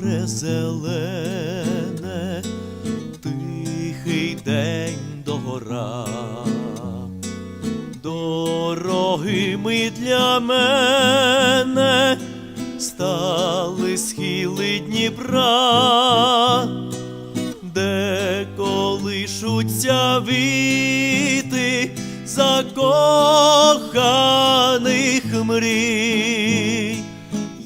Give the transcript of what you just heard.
море зелене, тихий день догора. Дорогими для мене стали схили Дніпра, де колишуться віти закоханих мрій,